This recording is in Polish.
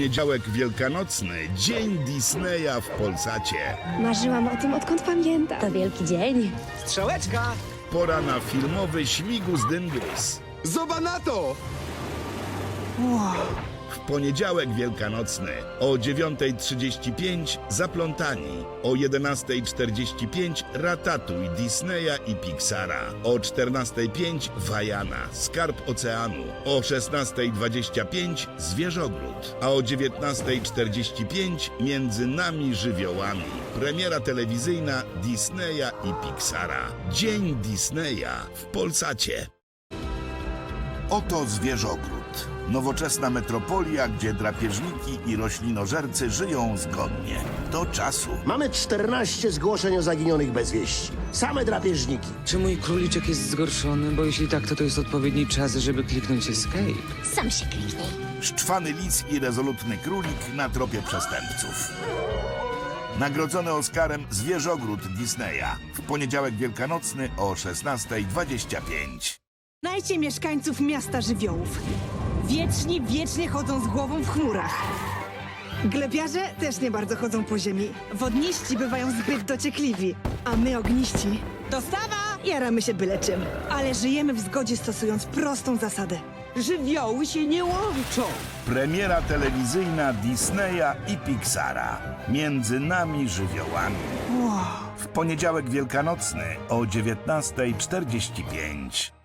Poniedziałek wielkanocny, dzień Disneya w Polsacie. Marzyłam o tym, odkąd pamiętam. To wielki dzień. Strzałeczka! Pora na filmowy śmigus dyngus. Zoba na to! W poniedziałek wielkanocny o 9.35 Zaplątani, o 11.45 Ratatuj Disneya i Pixara, o 14.05 Wajana, Skarb Oceanu, o 16.25 Zwierzogród, a o 19.45 Między nami żywiołami. Premiera telewizyjna Disneya i Pixara. Dzień Disneya w Polsacie. Oto zwierzogród. Nowoczesna metropolia, gdzie drapieżniki i roślinożercy żyją zgodnie. Do czasu. Mamy 14 zgłoszeń o zaginionych bez wieści. Same drapieżniki. Czy mój króliczek jest zgorszony? Bo jeśli tak, to to jest odpowiedni czas, żeby kliknąć escape. Sam się kliknij. Szczwany lis i rezolutny królik na tropie przestępców. Nagrodzony Oscarem Zwierzogród Disneya. W poniedziałek wielkanocny o 16.25. Znajcie mieszkańców miasta żywiołów. Wieczni, wiecznie chodzą z głową w chmurach. Glebiarze też nie bardzo chodzą po ziemi. Wodniści bywają zbyt dociekliwi, a my ogniści. Dostawa! Jaramy się byle czym, ale żyjemy w zgodzie stosując prostą zasadę. Żywioły się nie łączą. Premiera telewizyjna Disneya i Pixara. Między nami żywiołami. W poniedziałek wielkanocny o 19.45.